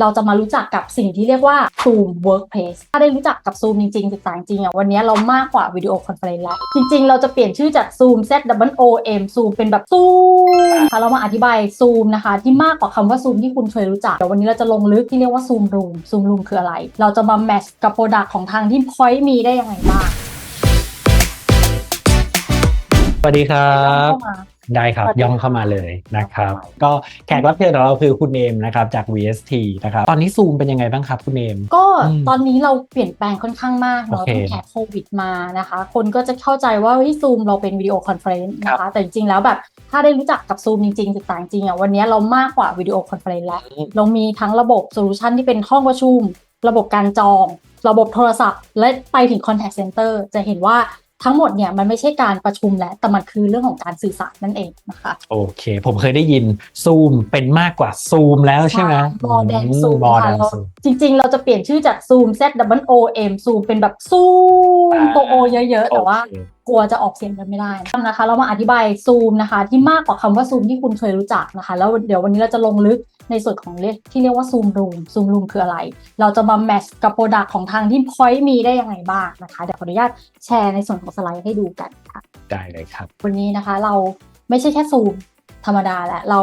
เราจะมารู้จักกับสิ่งที่เรียกว่า Zoom Workplace ถ้าได้รู้จักกับ Zoom จริงๆศึกษาจริงๆอะวันนี้เรามากกว่าวิดีโอคอนเฟอเรนซ์แล้ว จริงๆ เราจะเปลี่ยนชื่อจาก Zoom Z W O M Zoom เป็นแบบ Zoom ค่ะเรามาอธิบาย Zoom นะคะ ที่มากกว่าคำว่า Zoom ที่คุณเคยรู้จักเดี๋ยววันนี้เราจะลงลึกที่เรียกว่า Zoom Room Zoom Room คืออะไร เราจะมาแมทช์กับโปรดักต์ของทางที่ Point มีได้ยังไงบ้างสวัสดีครับเข้ามา ได้ครับสวัสดีย่องเข้ามาเลยนะครับครับ ก็แขกรับเชิญของเราคือคุณเอมนะครับจาก VST นะครับตอนนี้ซูมเป็นยังไงบ้างครับคุณเอมก็อืมตอนนี้เราเปลี่ยนแปลงค่อนข้างมากเนาะโอเคตั้งแต่โควิดมานะคะ คนก็จะเข้าใจว่าเฮ้ยซูมเราเป็นวิดีโอคอนเฟอเรนซ์นะคะ แต่จริงๆแล้วแบบถ้าได้รู้จักกับซูมจริงๆศึกษาจริงๆอะวันนี้เรามากกว่าวิดีโอคอนเฟอเรนซ์แล้ว เรามีทั้งระบบโซลูชันที่เป็นห้องประชุม ระบบการจอง ระบบโทรศัพท์ และไปถึง Contact Center จะเห็นว่า ทั้งหมดเนี่ยมันไม่ใช่การประชุมแล้วแต่มันคือเรื่องของการสื่อสารนั่นเองนะคะโอเค ผมเคยได้ยินซูมเป็นมากกว่าซูมแล้วใช่ไหมมอแดนซูมมอแดค่ะนเราซูมจริงๆ เราจะเปลี่ยนชื่อจาก Zoom Z W O M Zoom เป็นแบบซูมอ่าตัวโอเยอะๆ แต่ว่าโอเคกลัวจะออกเสียงกันไม่ได้นะคะ เรามาอธิบาย Zoom นะคะ ที่มากกว่าคำว่า Zoom ที่คุณเคยรู้จักนะคะ แล้วเดี๋ยววันนี้เราจะลงลึก ในส่วนของเรียกที่เรียกว่า Zoom Room Zoom Room คืออะไร เราจะมาแมทช์กับโปรดักต์ของทางที่ Point มีได้ยังไงบ้างนะคะเดี๋ยวขออนุญาตแชร์ในส่วนของสไลด์ให้ดูกันค่ะได้เลยครับ วันนี้นะคะเราไม่ใช่แค่ซูมธรรมดาแหละเรา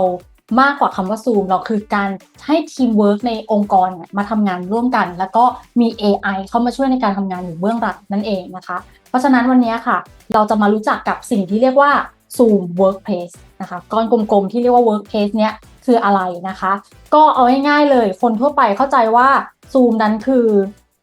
มากกว่าคำว่าซูมเราคือการให้ทีมเวิร์กในองค์กรเนี่ยมาทำงานร่วมกัน แล้วก็มี AI เข้ามาช่วยในการทำงานอยู่เบื้องหลังนั่นเองนะคะ เพราะฉะนั้นวันนี้ค่ะ เราจะมารู้จักกับสิ่งที่เรียกว่า Zoom Workplace นะคะก้อนกลมๆที่เรียกว่า Workplace เนี่ย คืออะไรนะคะ ก็เอาง่ายๆเลย คนทั่วไปเข้าใจว่า Zoom นั้นคือ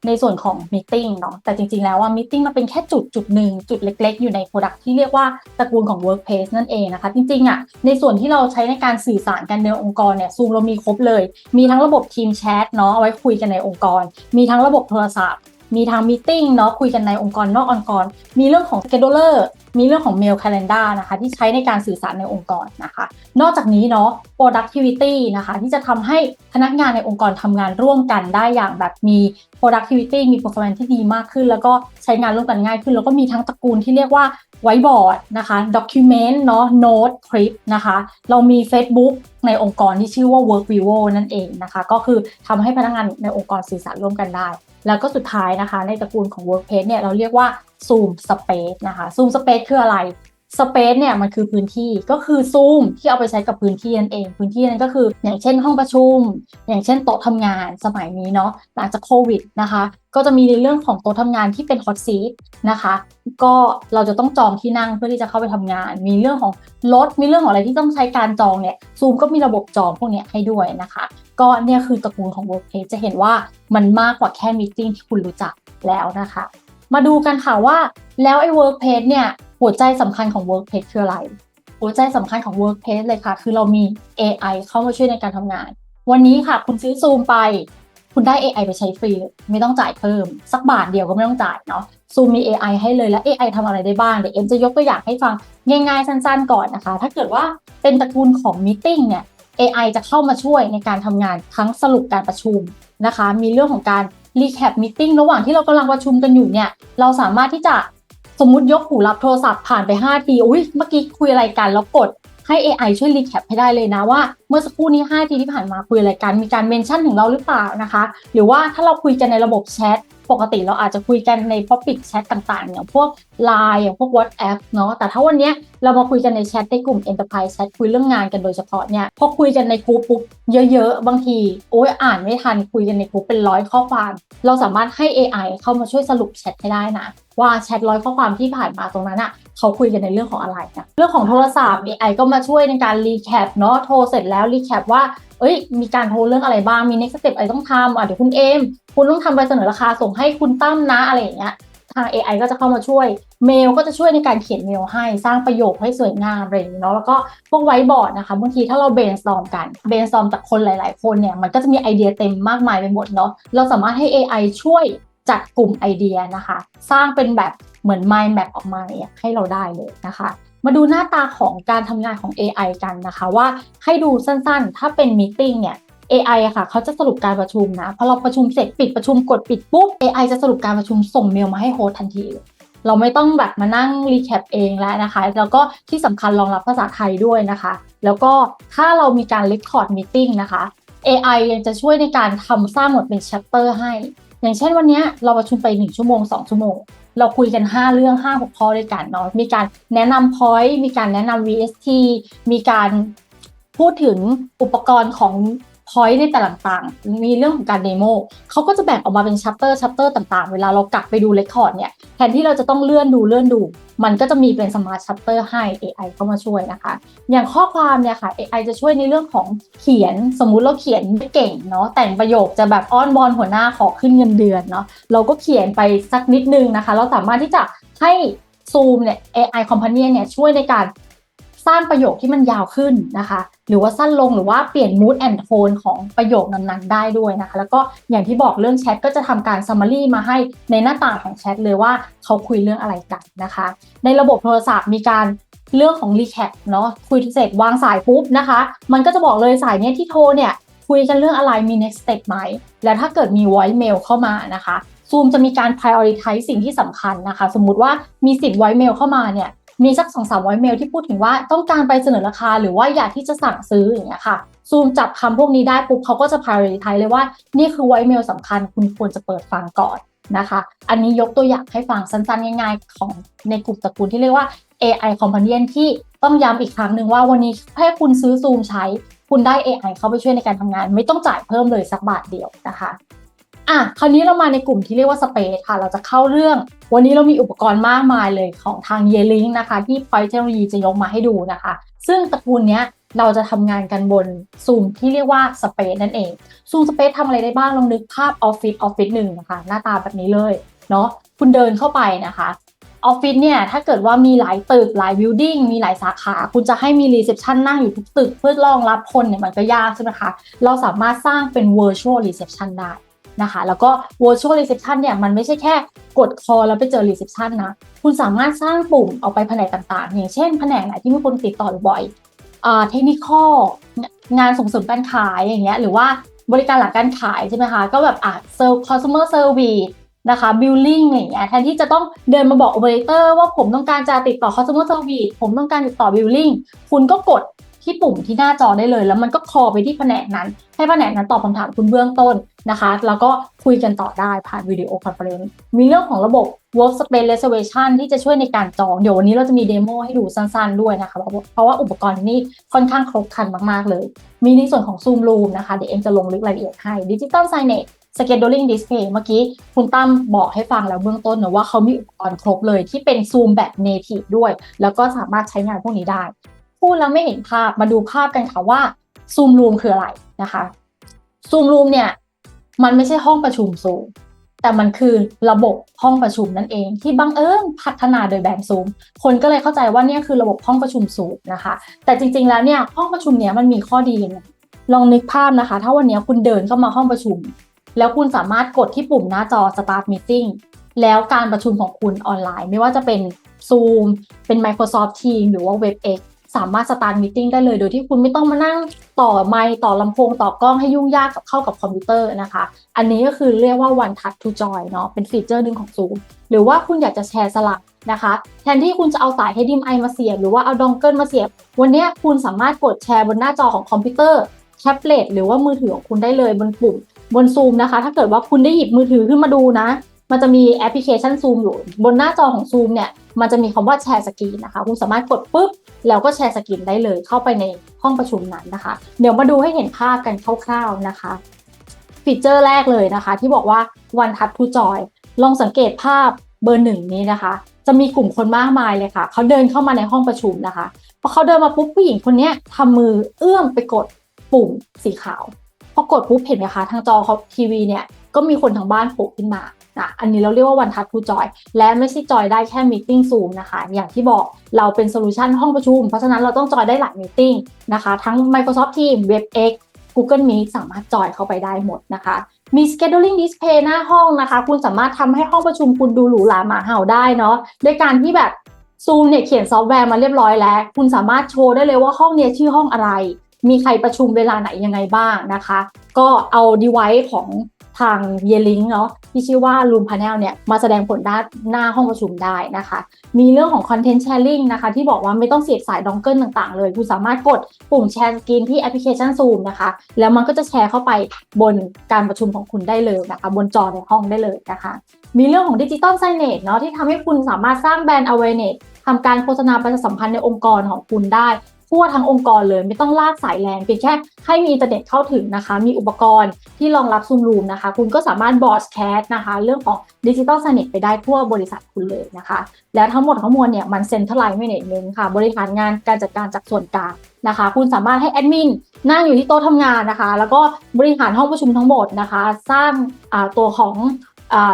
ในส่วนของ Meeting เนาะแต่จริงๆแล้วว่า Meeting มันเป็นแค่จุดจุดหนึ่งจุดเล็กๆ อยู่ใน Product ที่เรียกว่าตระกูลของ Workplace นั่นเองนะคะ จริงๆอะในส่วนที่เราใช้ในการสื่อสารกันในองค์กรเนี่ย Zoom เรามีครบเลย มีทั้งระบบทีมแชทเนาะเอาไว้คุยกันในองค์กร มีทั้งระบบโทรศัพท์มีทางมีติ้งเนาะคุยกันในองค์กรนอกองค์กร มีเรื่องของ scheduler มีเรื่องของ mail calendar นะคะ ที่ใช้ในการสื่อสารในองค์กรนะคะ นอกจากนี้เนาะ productivity นะคะ ที่จะทำให้พนักงานในองค์กรทำงานร่วมกันได้อย่างแบบมี productivity มี performance ที่ดีมากขึ้น แล้วก็ใช้งานร่วมกันง่ายขึ้น แล้วก็มีทั้งตระกูลที่เรียกว่า whiteboard นะคะ document เนาะ note clip นะคะ เรามี Facebook ในองค์กรที่ชื่อว่า workvivo นั่นเองนะคะ ก็คือทำให้พนักงานในองค์กรสื่อสารร่วมกันได้ แล้วก็สุดท้ายนะคะ ในตระกูลของ workplace เนี่ยเราเรียกว่า zoom space นะคะ zoom space คืออะไร space เนี่ยมันคือพื้นที่ก็คือ zoom ที่เอาไปใช้กับพื้นที่นั่นเอง พื้นที่นั้นก็คือ อย่างเช่นห้องประชุม อย่างเช่นโต๊ะทำงานสมัยนี้เนาะหลังจากโควิดนะคะ ก็จะมีในเรื่องของโต๊ะทำงานที่เป็น hot seat นะคะ ก็เราจะต้องจองที่นั่งเพื่อที่จะเข้าไปทำงาน มีเรื่องของรถมีเรื่องของอะไรที่ต้องใช้การจองเนี่ย Zoom ก็มีระบบจองพวกนี้ให้ด้วยนะคะ ก็เนี่ยคือตระกูลของ Workplace จะเห็นว่ามันมากกว่าแค่มีติ้งที่คุณรู้จักแล้วนะคะ มาดูกันค่ะว่า แล้วไอ้ Workplace เนี่ยหัวใจสำคัญของ Workplace คืออะไร หัวใจสำคัญของ Workplace เลยค่ะ คือเรามี AI เข้ามาช่วยในการทำงาน วันนี้ค่ะคุณซื้อ Zoom ไป คุณได้ AI ไปใช้ฟรีไม่ต้องจ่ายเพิ่ม สักบาทเดียวก็ไม่ต้องจ่ายเนาะ Zoom มี AI ให้เลยแล้ว AI ทำอะไรได้บ้างเดี๋ยวเอ็มจะยกตัวอย่างให้ฟังง่ายๆสั้นๆ ก่อนนะคะ ถ้าเกิดว่าเป็นตระกูลของ Meeting เนี่ย AI จะเข้ามาช่วยในการทำงานทั้งสรุปการประชุมนะคะ มีเรื่องของการ รีแคปมิ팅ระหว่างที่เรากำลังประชุมกันอยู่เนี่ย เราสามารถที่จะสมมติยกหูรับโทรศัพท์ผ่านไป 5 ที อุ้ยเมื่อกี้คุยอะไรกันแล้วกด ให้ AI ช่วย recap ให้ได้เลยนะว่า เมื่อสักครู่นี้ 5 ทีที่ผ่านมาคุยอะไรกัน มีการเมนชั่นถึงเราหรือเปล่านะคะ หรือว่าถ้าเราคุยกันในระบบแชทปกติเราอาจจะคุยกันใน Public Chat ต่างๆ อย่างพวก Line อย่างพวก WhatsApp เนาะแต่ถ้าวันนี้เรามาคุยกันในแชทในกลุ่ม Enterprise Chat คุยเรื่องงานกันโดยเฉพาะเนี่ยพอคุยกันในกลุ่มปุ๊บเยอะๆ บางที โอ้ยอ่านไม่ทันคุยกันในกลุ่มเป็นร้อยข้อความ เราสามารถให้ AI เข้ามาช่วยสรุปแชทให้ได้นะ ว่าแชทร้อยข้อความที่ผ่านมาตรงนั้นอะเขาคุยกันในเรื่องของอะไรนะเรื่องของโทรศัพท์ AI ก็มาช่วยในการรีแคปเนาะโทรเสร็จแล้วรีแคปว่าเอ้ยมีการโทรเรื่องอะไรบ้างมี next step อะไรต้องทำอะเดี๋ยวคุณเอมคุณต้องทำใบเสนอราคาส่งให้คุณตั้มนะอะไรอย่างเงี้ยทาง AI ก็จะเข้ามาช่วย เมลก็จะช่วยในการเขียนเมลให้สร้างประโยคให้สวยงามอะไรอย่างเงี้ยเนาะแล้วก็พวกไวบอร์ดนะคะบางทีถ้าเราเบนสตอมกันเบนสตอมจากคนหลาย ๆ คนเนี่ยมันก็จะมีไอเดียเต็มมากมายไปหมดเนาะเราสามารถให้ AI ช่วย จัดกลุ่มไอเดียนะคะ สร้างเป็นแบบเหมือน mind map ออกมาเนี่ยให้เราได้เลยนะคะ มาดูหน้าตาของการทำงานของ AI กันนะคะว่าให้ดูสั้นๆ ถ้าเป็นมีติ้งเนี่ย AI อะค่ะเขาจะสรุปการประชุมนะพอเราประชุมเสร็จปิดประชุมกดปิดปุ๊บ AI จะสรุปการประชุมส่งเมลมาให้โฮสทันทีเลยเราไม่ต้องแบบมานั่งรีแคปเองแล้วนะคะ แล้วก็ที่สำคัญรองรับภาษาไทยด้วยนะคะ แล้วก็ถ้าเรามีการ record meeting นะคะ AI ยังจะช่วยในการทำสร้างหมดเป็น chapter ให้ อย่างเช่นวันนี้เราประชุมไป 1 ชั่วโมง 2 ชั่วโมง เราคุยกัน 5 เรื่อง 5 6ข้อด้วยกันเนาะมีการแนะนำ point มีการแนะนำ VST มีการพูดถึงอุปกรณ์ของ point ในแต่ละต่างๆ มีเรื่องของการเดโมเขาก็จะแบ่งออกมาเป็น chapter chapter ต่างๆ เวลาเรากลับไปดู record เนี่ยแทนที่เราจะต้องเลื่อนดูเลื่อนดู มันก็จะมีเป็น smart chapter ให้ AI เข้ามาช่วยนะคะ อย่างข้อความเนี่ยค่ะ AI จะช่วยในเรื่องของเขียนสมมุติเราเขียนไม่เก่งเนาะแต่งประโยคจะแบบอ้อนวอนหัวหน้าขอขึ้นเงินเดือนเนาะเราก็เขียนไปสักนิดนึงนะคะ เราสามารถที่จะให้ Zoom เนี่ย AI Companion เนี่ยช่วยในการ สร้างประโยคที่มันยาวขึ้นนะคะ หรือว่าสั้นลงหรือว่าเปลี่ยน mood and tone ของประโยคนั้นๆ ได้ด้วยนะคะ แล้วก็อย่างที่บอกเรื่องแชทก็จะทำการ summary มาให้ในหน้าต่างของแชทเลยว่าเขาคุยเรื่องอะไรกันนะคะ ในระบบโทรศัพท์มีการเรื่องของ recap เนาะคุยเสร็จวางสายปุ๊บนะคะ มันก็จะบอกเลยสายเนี้ยที่โทรเนี่ยคุยกันเรื่องอะไรมี next step ไหม แล้วถ้าเกิดมี voice mail เข้ามานะคะ Zoom จะมีการ prioritize สิ่งที่สำคัญนะคะ สมมุติว่ามีสิทธิ์ voice mail เข้ามาเนี่ย มีสักสองสาม voice mail ที่พูดถึงว่าต้องการไปเสนอราคา หรือว่าอยากที่จะสั่งซื้ออย่างเงี้ยค่ะ Zoom จับคำพวกนี้ได้ปุ๊บเขาก็จะ prioritize เลยว่านี่คือ voice mail สำคัญคุณควรจะเปิดฟังก่อนนะคะ อันนี้ยกตัวอย่างให้ฟังสั้นๆ ง่ายๆ ของในกลุ่มตระกูลที่เรียกว่า AI Companion ที่ต้องย้ำอีกครั้งหนึ่งว่าวันนี้แค่คุณซื้อ Zoom ใช้ คุณได้ AI เข้าไปช่วยในการทำงาน ไม่ต้องจ่ายเพิ่มเลยสักบาทเดียวนะคะ อะคราวนี้เรามาในกลุ่มที่เรียกว่า Space ค่ะ เราจะเข้าเรื่อง วันนี้เรามีอุปกรณ์มากมายเลยของทาง Yearlink นะคะ ที่ Point Technology จะยกมาให้ดูนะคะ ซึ่งตระกูลเนี้ยเราจะทำงานกันบน Zoom ที่เรียกว่า Space นั่นเอง Zoom Space ทำอะไรได้บ้างลองนึกภาพออฟฟิศออฟฟิศหนึ่งนะคะ หน้าตาแบบนี้เลยเนาะคุณเดินเข้าไปนะคะออฟฟิศเนี่ยถ้าเกิดว่ามีหลายตึกหลายบิลดิ่งมีหลายสาขา คุณจะให้มีรีเซพชันนั่งอยู่ทุกตึก เพื่อรองรับคนเนี่ยมันก็ยากใช่ไหมคะ เราสามารถสร้างเป็น virtual reception ได้ นะคะ แล้วก็ virtual reception เนี่ยมันไม่ใช่แค่กดคอแล้วไปเจอ reception นะ คุณสามารถสร้างปุ่มเอาไปแผนกต่างๆ อย่างเช่นแผนกไหนที่มีคนติดต่อบ่อยเทคนิคงานส่งเสริมการขายอย่างเงี้ยหรือว่าบริการหลังการขายใช่ไหมคะ ก็แบบอะ customer service นะคะ billing อย่างเงี้ยแทนที่จะต้องเดินมาบอก operator ว่าผมต้องการจะติดต่อ customer service ผมต้องการติดต่อ billing คุณก็กด ที่ปุ่มที่หน้าจอได้เลย แล้วมันก็คอไปที่แผนกนั้น ให้แผนกนั้นตอบคำถามคุณเบื้องต้นนะคะ แล้วก็คุยกันต่อได้ผ่านวิดีโอคอนเฟอเรนซ์มีเรื่องของระบบ workspace reservation ที่จะช่วยในการจอง เดี๋ยววันนี้เราจะมีเดโมให้ดูสั้นๆด้วยนะคะ เพราะว่าอุปกรณ์นี้ค่อนข้างครบครันมากๆเลย มีในส่วนของ Zoom Room นะคะ เดี๋ยวเอ็มจะลงลึกรายละเอียดให้ Digital Signage scheduling display เมื่อกี้คุณตั้มบอกให้ฟังแล้วเบื้องต้นนะว่าเขามีอุปกรณ์ครบเลยที่เป็น Zoom แบบ native ด้วย แล้วก็สามารถใช้งานพวกนี้ได้ พูดแล้วไม่เห็นภาพมาดูภาพกันค่ะว่า Zoom Room คืออะไรนะคะ Zoom Room เนี่ยมันไม่ใช่ห้องประชุม Zoom แต่มันคือระบบห้องประชุมนั่นเอง ที่บังเอิญพัฒนาโดยแบรนด์ Zoom คนก็เลยเข้าใจว่าเนี่ยคือระบบห้องประชุม Zoom นะคะ แต่จริงๆแล้วเนี่ยห้องประชุมเนี่ยมันมีข้อดีนะลองนึกภาพนะคะ ถ้าวันนี้คุณเดินเข้ามาห้องประชุม แล้วคุณสามารถกดที่ปุ่มหน้าจอ Start Meeting แล้วการประชุมของคุณออนไลน์ ไม่ว่าจะเป็น Zoom เป็น Microsoft Teams หรือว่า WebEx สามารถ Start Meeting ได้เลย โดยที่คุณไม่ต้องมานั่งต่อไมค์ต่อลำโพงต่อกล้องให้ยุ่งยากกับเข้ากับคอมพิวเตอร์นะคะ อันนี้ก็คือเรียกว่า One Touch to Join เนาะเป็นฟีเจอร์หนึ่งของ Zoom หรือว่าคุณอยากจะแชร์สลักนะคะแทนที่คุณจะเอาสาย HDMI มาเสียบหรือว่าเอาดองเกิลมาเสียบ วันนี้คุณสามารถกดแชร์บนหน้าจอของคอมพิวเตอร์แท็บเล็ตหรือว่ามือถือของคุณได้เลยบนปุ่มบน Zoom นะคะ ถ้าเกิดว่าคุณได้หยิบมือถือขึ้นมาดูนะ มันจะมีแอปพลิเคชัน Zoom อยู่ บนหน้าจอของ Zoom เนี่ยมันจะมีคำว่าแชร์สกรีนนะคะ คุณสามารถกดปุ๊บ แล้วก็แชร์สกรีนได้เลยเข้าไปในห้องประชุมนั้นนะคะ เดี๋ยวมาดูให้เห็นภาพกันคร่าวๆนะคะ ฟีเจอร์แรกเลยนะคะ ที่บอกว่า One Touch to Joy ลองสังเกตภาพเบอร์หนึ่งนี้นะคะ จะมีกลุ่มคนมากมายเลยค่ะ เขาเดินเข้ามาในห้องประชุมนะคะพอเขาเดินมาปุ๊บผู้หญิงคนนี้ทำมือเอื้อมไปกดปุ่มสีขาวพอกดปุ๊บเห็นไหมคะทางจอเขาทีวีเนี่ยก็มีคนทางบ้านโผล่ขึ้นมา นะอันนี้เราเรียกว่า One Touch to Joy และไม่ใช่จอยได้แค่ Meeting Zoom นะคะ อย่างที่บอกเราเป็นโซลูชันห้องประชุม เพราะฉะนั้นเราต้องจอยได้หลาย Meeting นะคะ ทั้ง Microsoft Teams WebEx Google Meet สามารถจอยเข้าไปได้หมดนะคะ มี scheduling display หน้าห้องนะคะ คุณสามารถทำให้ห้องประชุมคุณดูหรูหราหมาเห่าได้เนาะด้วยการที่แบบ Zoom เนี่ยเขียนซอฟต์แวร์มาเรียบร้อยแล้ว คุณสามารถโชว์ได้เลยว่าห้องเนี้ยชื่อห้องอะไร มีใครประชุมเวลาไหนยังไงบ้างนะคะ ก็เอา device ของ ทาง y e l i n k เนาะที่ชื่อว่า Room Panel เนี่ยมาแสดงผลด้านหน้าห้องประชุมได้นะคะ มีเรื่องของ Content Sharing นะคะ ที่บอกว่าไม่ต้องเสียบสายดองเกิลต่างๆ เลย คุณสามารถกดปุ่มแชร์สกรีนที่แอปพลิเคชัน Zoom นะคะ แล้วมันก็จะแชร์เข้าไปบนการประชุมของคุณได้เลยนะคะ บนจอในห้องได้เลยนะคะ มีเรื่องของดิจิตอลไซเน e เนาะที่ทำให้คุณสามารถสร้างแบรนด์ awareness ทำการโฆษณาประชาสัมพันธ์ในองค์กรของคุณได้ ทั่วทั้งองค์กรเลย ไม่ต้องลากสายแรงเพียงแค่ให้มีอินเทอร์เน็ตเข้าถึงนะคะ มีอุปกรณ์ที่รองรับซูมรูมนะคะ คุณก็สามารถบอ a แคสนะคะ เรื่องของดิจิตอลไซเน e ไปได้ทั่วบริษัทคุณเลยนะคะ แล้วทั้งหมดทั้งมวลเนี่ยมันเซ็นทรัลไลซ์แมเนจเนต์ค่ะ บริหารงานการจัดการจากส่วนกลางนะคะ คุณสามารถให้แอดมินนั่งอยู่ที่โต๊ะทำงานนะคะ แล้วก็บริหารห้องประชุมทั้งหมดนะคะ สร้างอ่าตัวของ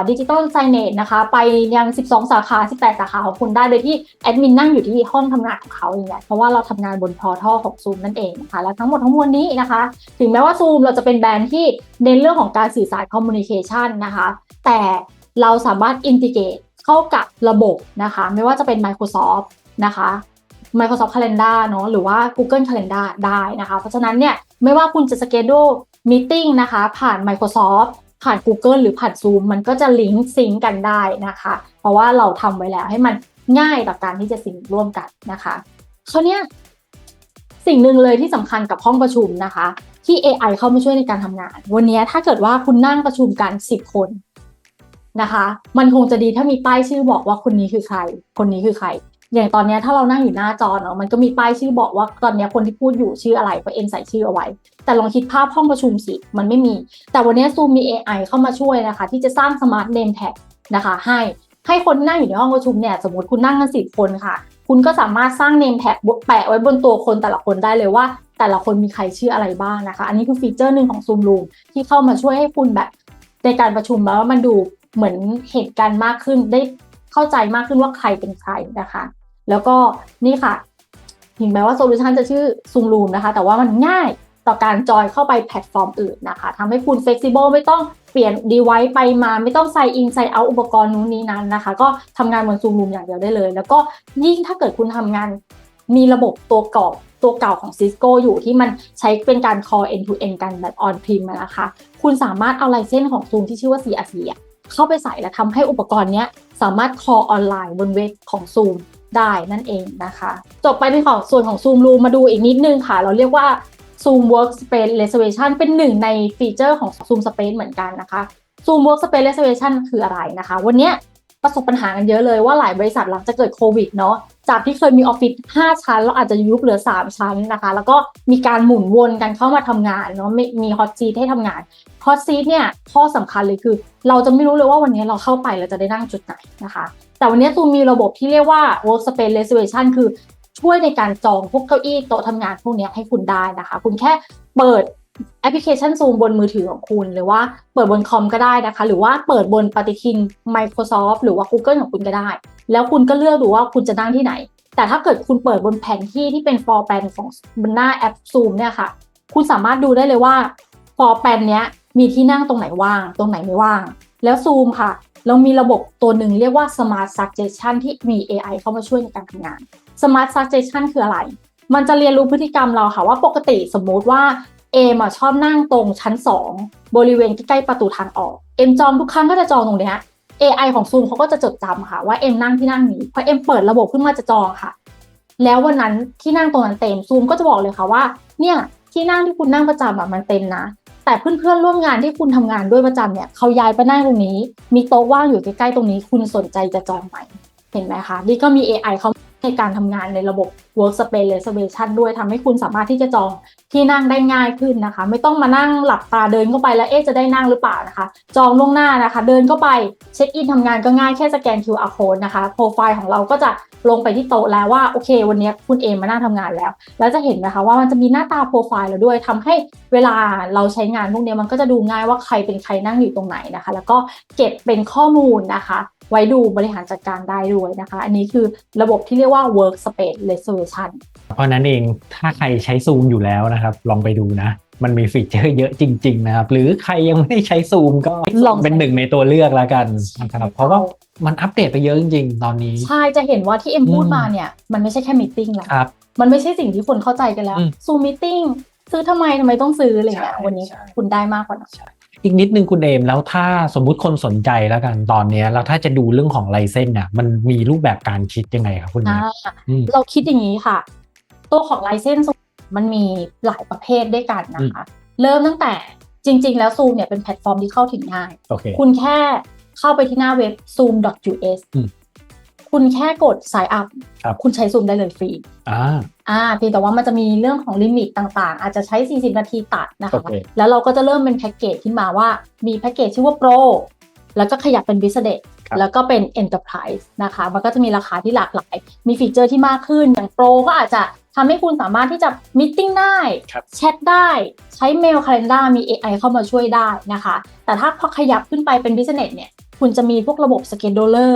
ดิจิตอลไซเน e นะคะ ไปยัง 12 สาขา 18 สาขาของคุณได้โดยที่แอดมินนั่งอยู่ที่ห้องทำงานของเขาอย่างเงี้ยเพราะว่าเราทำงานบนพอร์ทัลของ Zoom นั่นเองนะคะ แล้วทั้งหมดทั้งมวลนี้นะคะ ถึงแม้ว่า Zoom เราจะเป็นแบรนด์ที่เน้นเรื่องของการสื่อสารคอมมูนิเคชันนะคะ แต่เราสามารถอินทิเกตเข้ากับระบบนะคะ ไม่ว่าจะเป็น Microsoft นะคะ Microsoft Calendar เนอะหรือว่า Google Calendar ได้นะคะ เพราะฉะนั้นเนี่ยไม่ว่าคุณจะ schedule meeting นะคะผ่าน Microsoft ผ่าน Google หรือผ่าน Zoom มันก็จะลิงก์ซิงกันได้นะคะ เพราะว่าเราทำไว้แล้วให้มันง่ายต่อการที่จะซิงร่วมกันนะคะคราวเนี้ยสิ่งหนึ่งเลยที่สำคัญกับห้องประชุมนะคะ ที่ AI เข้ามาช่วยในการทำงาน วันนี้ถ้าเกิดว่าคุณนั่งประชุมกัน 10 คนนะคะ มันคงจะดีถ้ามีป้ายชื่อบอกว่าคนนี้คือใคร คนนี้คือใคร อย่างตอนนี้ถ้าเรานั่งอยู่หน้าจอเนาะมันก็มีป้ายชื่อบอกว่าตอนนี้คนที่พูดอยู่ชื่ออะไรเพราะเอ็นใส่ชื่อเอาไว้ แต่ลองคิดภาพห้องประชุมสิมันไม่มี แต่วันนี้ Zoom มี AI เข้ามาช่วยนะคะ ที่จะสร้าง Smart Name Tag นะคะ ให้ให้คนที่นั่งอยู่ในห้องประชุมเนี่ยสมมติคุณนั่งกันสิบคนค่ะ คุณก็สามารถสร้าง Name Tag แปะไว้บนตัวคนแต่ละคนได้เลยว่า แต่ละคนมีใครชื่ออะไรบ้างนะคะ อันนี้คือฟีเจอร์หนึ่งของ Zoom Room ที่เข้ามาช่วยให้คุณแบบในการประชุมแล้วมันดูเหมือนเหตุการณ์มากขึ้นได้ เข้าใจมากขึ้นว่าใครเป็นใครนะคะ แล้วก็นี่ค่ะถึงแม้ว่าโซลูชันจะชื่อ Zoom Room นะคะ แต่ว่ามันง่ายต่อการจอยเข้าไปแพลตฟอร์มอื่นนะคะทำให้คุณ flexible ไม่ต้องเปลี่ยน device ไปมา ไม่ต้องใส่ in ใส่ out อุปกรณ์นู้นนี้นั้นนะคะ ก็ทำงานบน Zoom Room อย่างเดียวได้เลย แล้วก็ยิ่งถ้าเกิดคุณทำงานมีระบบตัวเก่าตัวเก่าของ Cisco อยู่ที่มันใช้เป็นการ call end to end กันแบบ on prem นะคะ คุณสามารถเอาลายเส้นของ Zoom ที่ชื่อว่า CRC เข้าไปใส่และทำให้อุปกรณ์นี้สามารถ call ออนไลน์บนเว็บของ Zoom ได้นั่นเองนะคะ จบไปในของส่วนของ Zoom Room มาดูอีกนิดนึงค่ะ เราเรียกว่า Zoom Workspace Reservation เป็นหนึ่งในฟีเจอร์ของ Zoom Space เหมือนกันนะคะ Zoom Workspace Reservation คืออะไรนะคะ วันนี้ ประสบปัญหากันเยอะเลยว่าหลายบริษัทหลังจากเกิดโควิดเนาะจากที่เคยมีออฟฟิศ5 ชั้นเราอาจจะยุบเหลือ 3 ชั้นนะคะ แล้วก็มีการหมุนวนกันเข้ามาทำงานเนาะมีฮอตซีทให้ทำงานฮอตซีทเนี่ยข้อสำคัญเลยคือ เราจะไม่รู้เลยว่าวันนี้เราเข้าไปเราจะได้นั่งจุดไหนนะคะ แต่วันนี้ซูมมีระบบที่เรียกว่า workspace reservation คือช่วยในการจองพวกเก้าอี้โต๊ะทำงานพวกนี้ให้คุณได้นะคะ คุณแค่เปิด แอปพลิเคชัน Zoom บนมือถือของคุณ หรือว่าเปิดบนคอมก็ได้นะคะ หรือว่าเปิดบนปฏิทิน Microsoft หรือว่า Google ของคุณก็ได้ แล้วคุณก็เลือกดูว่าคุณจะนั่งที่ไหน แต่ถ้าเกิดคุณเปิดบนแผนที่ที่เป็น for plan ของบนหน้าแอป Zoom เนี่ยค่ะ คุณสามารถดูได้เลยว่า floor plan เนี้ยมีที่นั่งตรงไหนว่าง ตรงไหนไม่ว่าง แล้ว Zoom ค่ะ เรามีระบบตัวหนึ่งเรียกว่า Smart Suggestion ที่มี AI เข้ามาช่วยในการทำงาน Smart Suggestion คืออะไรมันจะเรียนรู้พฤติกรรมเราค่ะว่าปกติสมมุติว่า เอมอะชอบนั่งตรงชั้น 2 บริเวณใกล้ๆประตูทางออก เอ็มจองทุกครั้งก็จะจองตรงเนี้ย AI ของ Zoom เขาก็จะจดจำค่ะ ว่าเอ็มนั่งที่นั่งนี้พอเอ็มเปิดระบบขึ้นมาจะจองค่ะ แล้ววันนั้นที่นั่งตรงนั้นเต็ม Zoom ก็จะบอกเลยค่ะว่า เนี่ยที่นั่งที่คุณนั่งประจำอะมันเต็มนะ แต่เพื่อนๆร่วมงานที่คุณทำงานด้วยประจำเนี่ยเขาย้ายไปนั่งตรงนี้ มีโต๊ะว่างอยู่ใกล้ๆตรงนี้ คุณสนใจจะจองไหมเห็นไหมคะนี่ก็มี AI เขา ในการทำงานในระบบ Workspace Reservation ด้วยทำให้คุณสามารถที่จะจองที่นั่งได้ง่ายขึ้นนะคะ ไม่ต้องมานั่งหลับตาเดินเข้าไปแล้วเอ๊ะจะได้นั่งหรือเปล่านะคะ จองล่วงหน้านะคะ เดินเข้าไปเช็คอินทำงานก็ง่ายแค่สแกน QR code นะคะโปรไฟล์ของเราก็จะลงไปที่โต๊ะแล้วว่าโอเค วันนี้คุณเอมมานั่งทำงานแล้ว แล้วจะเห็นนะคะว่ามันจะมีหน้าตาโปรไฟล์เราด้วยทำให้เวลาเราใช้งานพวกนี้มันก็จะดูง่ายว่าใครเป็นใครนั่งอยู่ตรงไหนนะคะ แล้วก็เก็บเป็นข้อมูลนะคะ ไว้ดูบริหารจัดการได้ด้วยนะคะ อันนี้คือระบบที่เรียกว่า workspace resolution เพราะนั้นเองถ้าใครใช้ซูมอยู่แล้วนะครับ ลองไปดูนะ มันมีฟีเจอร์เยอะจริง ๆ นะครับ หรือใครยังไม่ได้ใช้ซูมก็ลองใช้เป็นหนึ่งในตัวเลือกแล้วกันนะครับเพราะว่ามันอัปเดตไปเยอะจริง ๆ ตอนนี้ ใช่ จะเห็นว่าที่เอ็มพูดอืมมาเนี่ย มันไม่ใช่แค่มีติ้งแล้วครับมันไม่ใช่สิ่งที่คนเข้าใจกันแล้วอืมซูมมิ팅ซื้อทำไมทำไมต้องซื้ออะไรเงี้ยใช่วันนี้ใช่คุณได้มากกว่านั้น อีกนิดนึงคุณเอมแล้วถ้าสมมุติคนสนใจแล้วกันตอนเนี้ยแล้วถ้าจะดูเรื่องของไลเซนเนี่ยมันมีรูปแบบการคิดยังไงครับคุณเออ่ามอืม เราคิดอย่างนี้ค่ะ ตัวของไลเซนส์มันมีหลายประเภทด้วยกันนะคะ เริ่มตั้งแต่จริง ๆ แล้ว Zoom เนี่ยเป็นแพลตฟอร์มที่เข้าถึงง่าย โอเค คุณแค่เข้าไปที่หน้าเว็บ zoom.us อืม คุณแค่กด sign up ครับคุณใช้ Zoom ได้เลยฟรีอ่าอ่าเพียงแต่ว่ามันจะมีเรื่องของลิมิตต่างๆ อาจจะใช้ 40 นาทีตัดนะคะโอเคแล้วเราก็จะเริ่มเป็นแพ็กเกจขึ้นมาว่ามีแพ็กเกจชื่อว่า Pro แล้วก็ขยับเป็น Business ครับแล้วก็เป็น Enterprise นะคะ มันก็จะมีราคาที่หลากหลาย มีฟีเจอร์ที่มากขึ้น อย่าง Pro ก็อาจจะทำให้คุณสามารถที่จะมิ e ได้ครับแชทได้ ใช้เมล calendar มี AI เข้ามาช่วยได้นะคะ แต่ถ้าพอขยับขึ้นไปเป็น Business เนี่ย คุณจะมีพวกระบบ Scheduler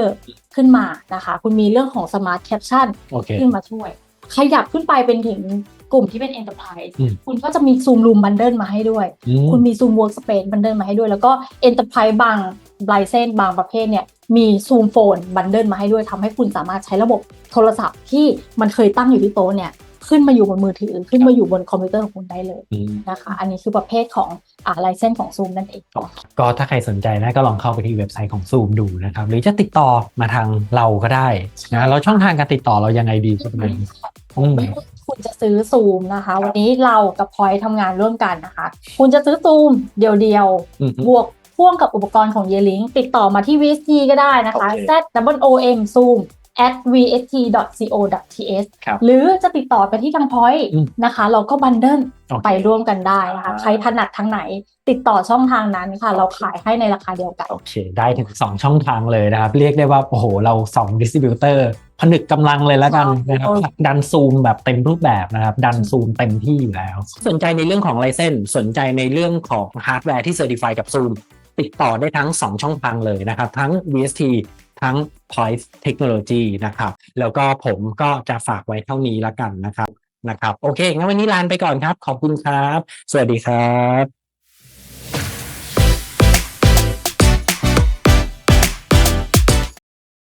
ขึ้นมานะคะ คุณมีเรื่องของ Smart Caption โอเคขึ้นมาช่วย ขยับขึ้นไปเป็นถึงกลุ่มที่เป็น Enterprise อืมคุณก็จะมี Zoom Room Bundle มาให้ด้วยอืมคุณมี Zoom Workspace Bundle มาให้ด้วย แล้วก็ Enterprise บางไลเซนบางประเภทเนี่ยมี Zoom Phone Bundle มาให้ด้วยทำให้คุณสามารถใช้ระบบโทรศัพท์ที่มันเคยตั้งอยู่ที่โต๊ะเนี่ย ขึ้นมาอยู่บนมือถือ ขึ้นมาอยู่บนคอมพิวเตอร์ของคุณได้เลยอืมนะคะ อันนี้คือประเภทของอ่าไลเซนของ Zoom นั่นเอง ก็ถ้าใครสนใจนะก็ลองเข้าไปที่เว็บไซต์ของ Zoom ดูนะครับ หรือจะติดต่อมาทางเราก็ได้นะแล้วช่องทางการติดต่อเรายังไงดีครับคุณเอมอืมไม่ว่าคุณจะซื้อซูมนะคะ วันนี้เรากับพอยทำงานร่วมกันนะคะ คุณจะซื้อซูมเดียวอืมๆบวกพ่วงกับอุปกรณ์ของเยลิงติดต่อมาที่ VST ก็ได้นะคะโอเค z o o m zoom at vst.co.th ครับหรือจะติดต่อไปที่ทางพอยอืมนะคะเราก็บันเดิลโอเคไปร่วมกันได้นะคะอ่าใครถนัดทางไหน ติดต่อช่องทางนั้นค่ะ เราขายให้ในราคาเดียวกัน โอเค ได้ถึง 2 ช่องทางเลยนะครับ เรียกได้ว่า โอ้โห เรา2ดิสติบิวเตอร์ผนึกกำลังเลยแล้วกันใช่นะครับโอ้ยผลักดันซูมแบบเต็มรูปแบบนะครับ ดันซูมเต็มที่อยู่แล้ว สนใจในเรื่องของไลเซนสนใจในเรื่องของฮาร์ดแวร์ที่เซอร์ติฟายกับซูมติดต่อได้ทั้ง 2 ช่องทางเลยนะครับ ทั้ง VST ทั้ง Point Technology นะครับ แล้วก็ผมก็จะฝากไว้เท่านี้ละกันนะครับนะครับ โอเคงั้นวันนี้ลาไปก่อนครับ ขอบคุณครับ สวัสดีครับ